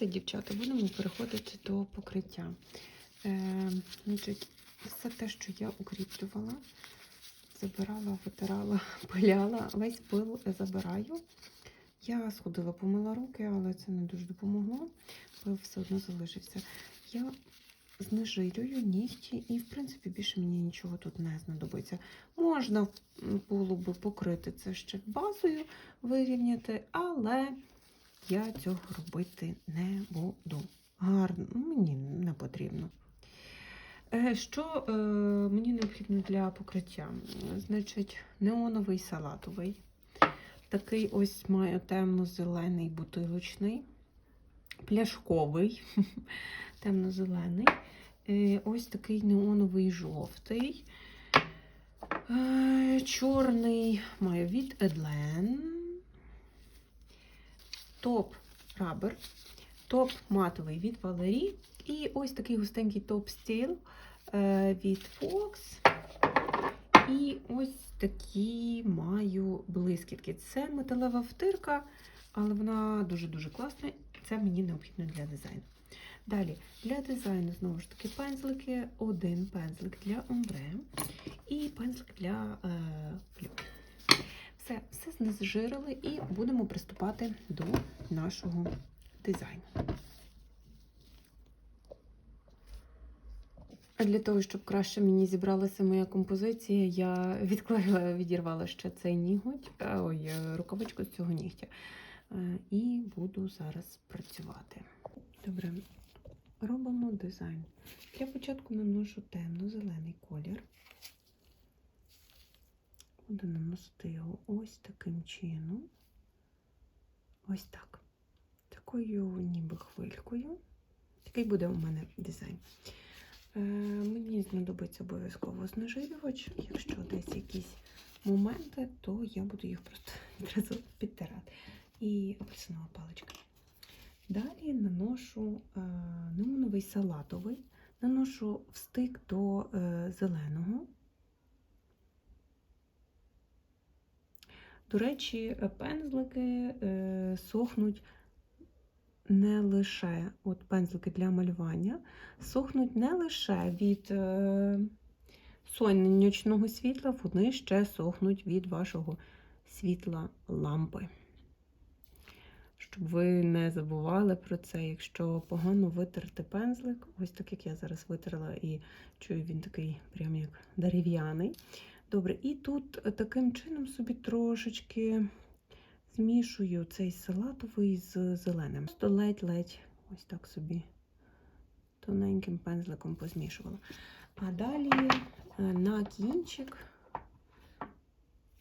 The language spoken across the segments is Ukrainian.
Все, дівчата, будемо переходити до покриття. Е, значить, все те, що я укріплювала, забирала, витирала, пиляла, весь пил забираю. Я сходила, помила руки, але це не дуже допомогло. Пил все одно залишився. Я знежирюю нігті, і, в принципі, більше мені нічого тут не знадобиться. Можна було би покрити це ще базою, вирівняти, але я цього робити не буду. Гарно, мені не потрібно. Е, Що е, мені необхідно для покриття? Значить, неоновий салатовий. Такий ось маю темно-зелений бутилочний, пляшковий, темно-зелений. Е, Ось такий неоновий жовтий. Е, Чорний маю від Edlen. Топ рабер. Топ матовий від Валері. І ось такий густенький топ стіл е, від Fox. І ось такі маю блискітки. Це металева втирка, але вона дуже-дуже класна. Це мені необхідно для дизайну. Далі, для дизайну, знову ж таки, пензлики. Один пензлик для омбре і пензлик для е, флюк. Все, все знезжирили і будемо приступати до нашого дизайну. А для того, щоб краще мені зібралася моя композиція, я відклеїла, відірвала ще цей ніготь, а, ой, е, рукавичку з цього нігтя. Е, І буду зараз працювати. Добре, робимо дизайн. Для початку наношу темно-зелений колір. Буду наносити його ось таким чином. Ось так. Такою ніби хвилькою. Такий буде у мене дизайн. Е, мені знадобиться обов'язково знежирювач. Якщо десь якісь моменти, то я буду їх просто відразу підтирати. І апельсинова паличка. Далі наношу е, неоновий салатовий, наношу в стик до е, зеленого. До речі, пензлики е, сохнуть не лише от пензлики для малювання, сохнуть не лише від е, сонячного світла, вони ще сохнуть від вашого світла лампи. Щоб ви не забували про це, якщо погано витерти пензлик, ось так як я зараз витерла і чую, він такий прям як дерев'яний. Добре, і тут таким чином собі трошечки змішую цей салатовий з зеленим. Просто ледь-ледь ось так собі тоненьким пензликом позмішувала. А далі е, на кінчик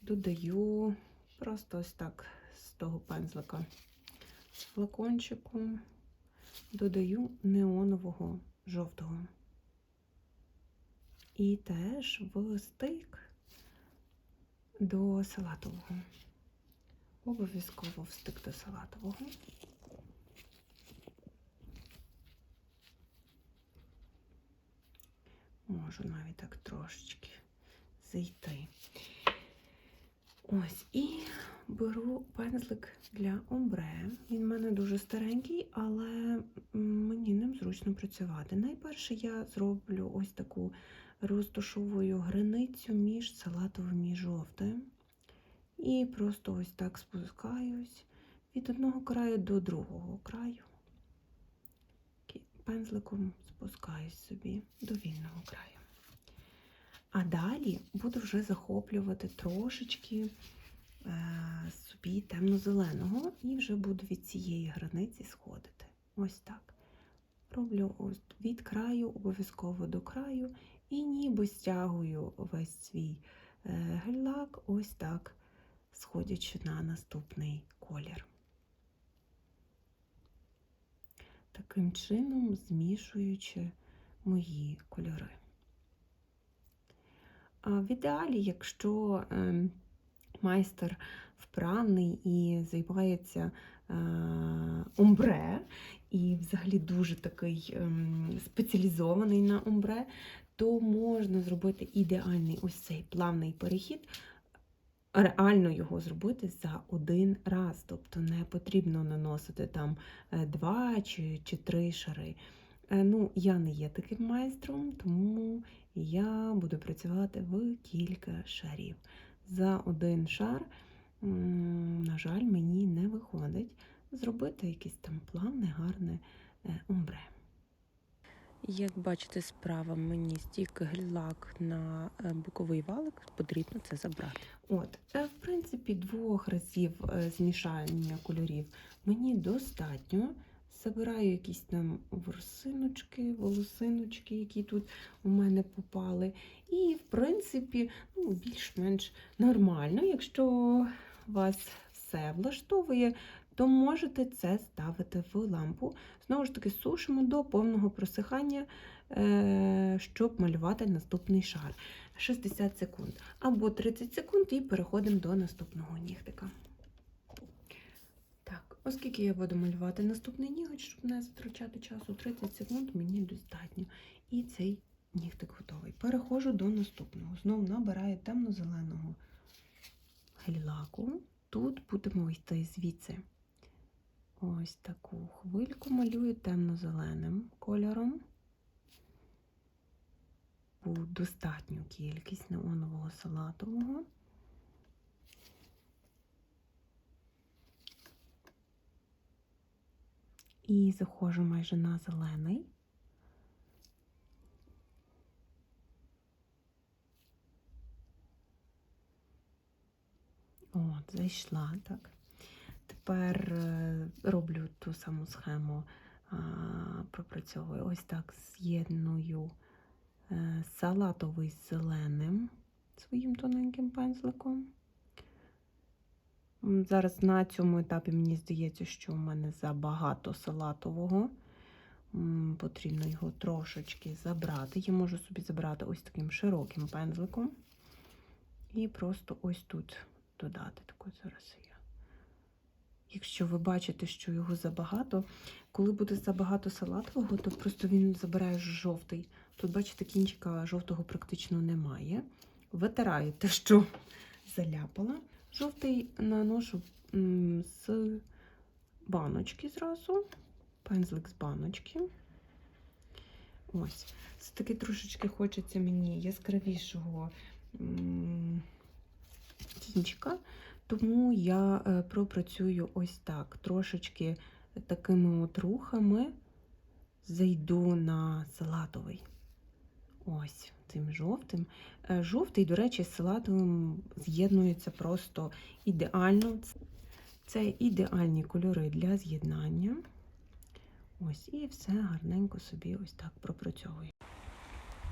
додаю просто ось так з того пензлика з флакончику, додаю неонового жовтого. І теж в стик до салатового. Обов'язково встик до салатового. Можу навіть так трошечки зайти. Ось, і беру пензлик для омбре. Він в мене дуже старенький, але мені ним зручно працювати. Найперше я зроблю ось таку розташовую границю між салатовим і жовтим. І просто ось так спускаюсь від одного краю до другого краю. Пензликом спускаюсь собі до вільного краю. А далі буду вже захоплювати трошечки е, собі темно-зеленого і вже буду від цієї границі сходити. Ось так. Роблю ось від краю, обов'язково до краю, і ніби стягую весь свій е, гель-лак ось так сходячи на наступний колір. Таким чином змішуючи мої кольори. В ідеалі, якщо е, майстер вправний і займається е, омбре, і взагалі дуже такий е, спеціалізований на омбре, то можна зробити ідеальний ось цей плавний перехід реально його зробити за один раз. Тобто не потрібно наносити там е, два чи, чи три шари. Е, Ну, я не є таким майстром, тому я буду працювати в кілька шарів. За один шар, на жаль, мені не виходить зробити якесь там плавне, гарне е, омбре. Як бачите, справа мені стік гель-лак на е, боковий валик, потрібно це забрати. От, е, в принципі, двох разів е, змішання кольорів мені достатньо. Забираю якісь там ворсиночки, волосиночки, які тут у мене попали. І, в принципі, ну, більш-менш нормально. Якщо вас все влаштовує, то можете це ставити в лампу. Знову ж таки, сушимо до повного просихання, е, щоб малювати наступний шар. 60 секунд або 30 секунд, і переходимо до наступного нігтика. Оскільки я буду малювати наступний ніготь, щоб не затрачати часу, 30 секунд мені достатньо. І цей нігтик готовий. Переходжу до наступного. Знову набираю темно-зеленого гель-лаку. Тут будемо йти звідси. Ось таку хвильку малюю темно-зеленим кольором. Достатню кількість неонового салатового. І заходжу майже на зелений. От, зайшла, так. Тепер е, роблю ту саму схему, пропрацьовую. Ось так з'єдную е, салатовий з зеленим своїм тоненьким пензликом. Зараз на цьому етапі мені здається, що у мене забагато салатового. Потрібно його трошечки забрати. Я можу собі забрати ось таким широким пензликом. І просто ось тут додати. Таку зараз я. Якщо ви бачите, що його забагато, коли буде забагато салатового, то просто він забирає жовтий. Тут, бачите, кінчика жовтого практично немає. Витираю те, що заляпала. Жовтий наношу з баночки зразу. Пензлик з баночки. Ось. Це таки трошечки хочеться мені яскравішого м, кінчика. Тому я е, пропрацюю ось так. Трошечки такими от рухами зайду на салатовий. Ось цим жовтим. Е, Жовтий, до речі, з салатовим з'єднується просто ідеально. Це ідеальні кольори для з'єднання. Ось, і все гарненько собі ось так пропрацьовую.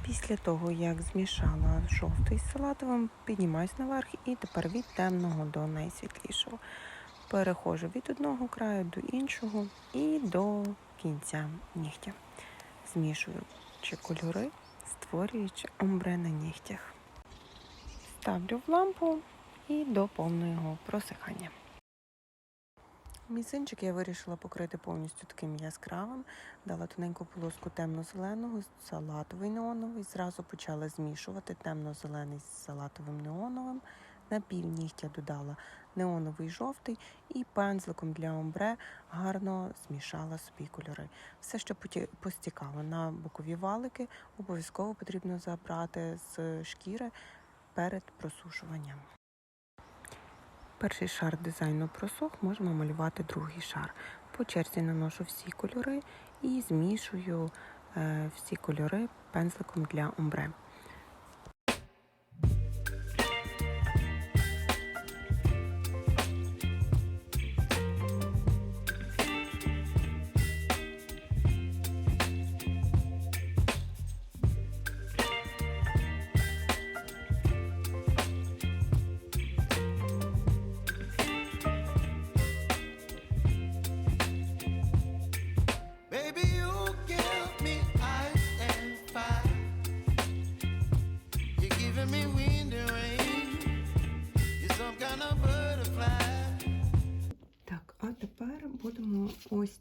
Після того, як змішала жовтий з салатовим, піднімаюсь наверх і тепер від темного до найсвітлішого. Переходжу від одного краю до іншого і до кінця нігтя. Змішуючи кольори, створюючи омбре на нігтях. Ставлю в лампу і до повного просихання. Місинчик я вирішила покрити повністю таким яскравим. Дала тоненьку полоску темно-зеленого, салатовий неоновий. Зразу почала змішувати темно-зелений з салатовим неоновим. На пів додала неоновий жовтий і пензликом для омбре гарно змішала собі кольори. Все, що постікало на бокові валики, обов'язково потрібно забрати з шкіри перед просушуванням. Перший шар дизайну просох, можемо малювати другий шар. По черзі наношу всі кольори і змішую е, всі кольори пензликом для омбре.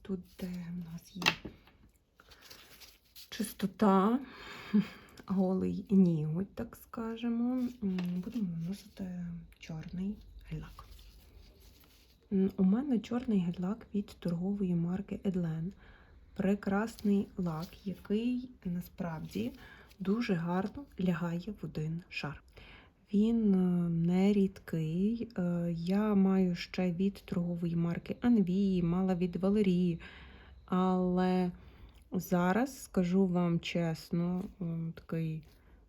Тут, де в нас є чистота, голий ніготь, так скажемо, будемо наносити чорний гель-лак. У мене чорний гель-лак від торгової марки Edlen. Прекрасний лак, який насправді дуже гарно лягає в один шар. Він е, не рідкий. Е, Я маю ще від торгової марки Анвії, мала від Валерії. Але зараз скажу вам чесно, такий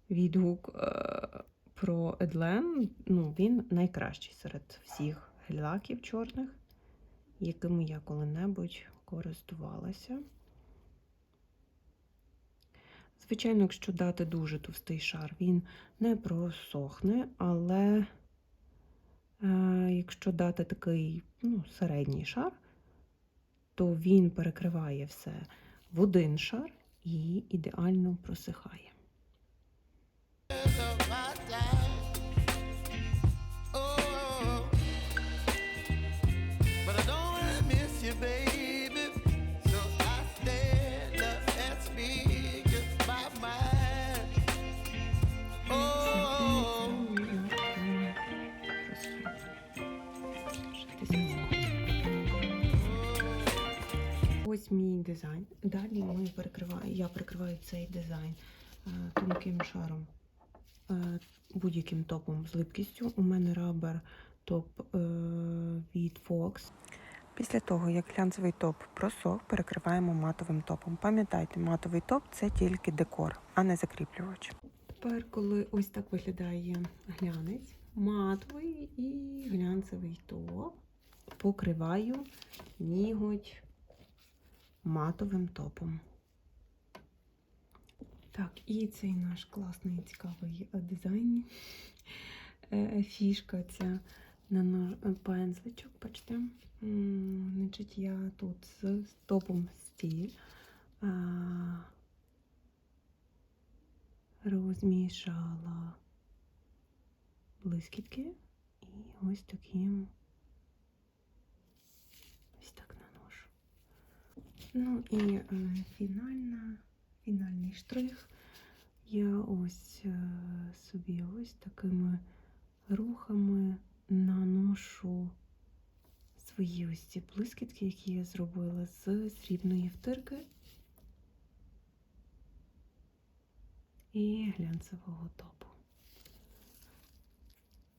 відгук е, про Едлен. Ну, він найкращий серед всіх гель-лаків чорних, якими я коли-небудь користувалася. Звичайно, якщо дати дуже товстий шар, він не просохне, але е, якщо дати такий ну, середній шар, то він перекриває все в один шар і ідеально просихає. Ось мій дизайн. Далі ми перекриваю, я перекриваю цей дизайн е, тонким шаром, е, будь-яким топом з липкістю. У мене рабер топ е, від Fox. Після того, як глянцевий топ просох, перекриваємо матовим топом. Пам'ятайте, матовий топ це тільки декор, а не закріплювач. Тепер, коли ось так виглядає глянець, матовий і глянцевий топ, покриваю ніготь матовим топом. Так, і цей наш класний цікавий е, дизайн. Е, Фішка ця на наш е, пензличок, бачите. Значить, я тут з топом стіль розмішала блискітки і ось таким ось так наношу. Ну і е, фінальна, фінальний штрих. Я ось е, собі ось такими рухами наношу свої ось ці блискітки, які я зробила з срібної втирки і глянцевого топу.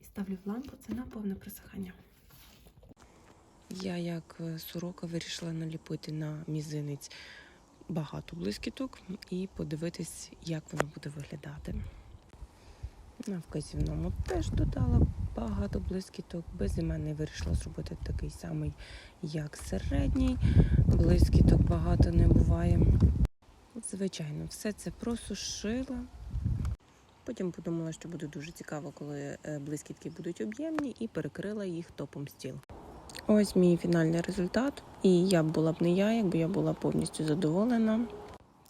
І ставлю в лампу це на повне просихання. Я, як е, сорока, вирішила наліпити на мізинець багато блискіток і подивитись, як воно буде виглядати. На вказівному теж додала багато блискіток. Безіменний вирішила зробити такий самий, як середній. Блискіток багато не буває. Звичайно, все це просушила. Потім подумала, що буде дуже цікаво, коли е, блискітки будуть об'ємні, і перекрила їх топом стіл. Ось мій фінальний результат. І я б була б не я, якби я була повністю задоволена.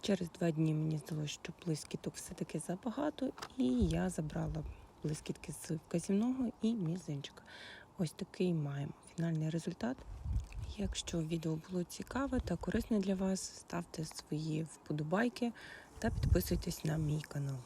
Через два дні мені здалося, що блискіток все-таки забагато, і я забрала блискітки з вказівного і мізинчика. Ось такий маємо фінальний результат. Якщо відео було цікаве та корисне для вас, ставте свої вподобайки та підписуйтесь на мій канал.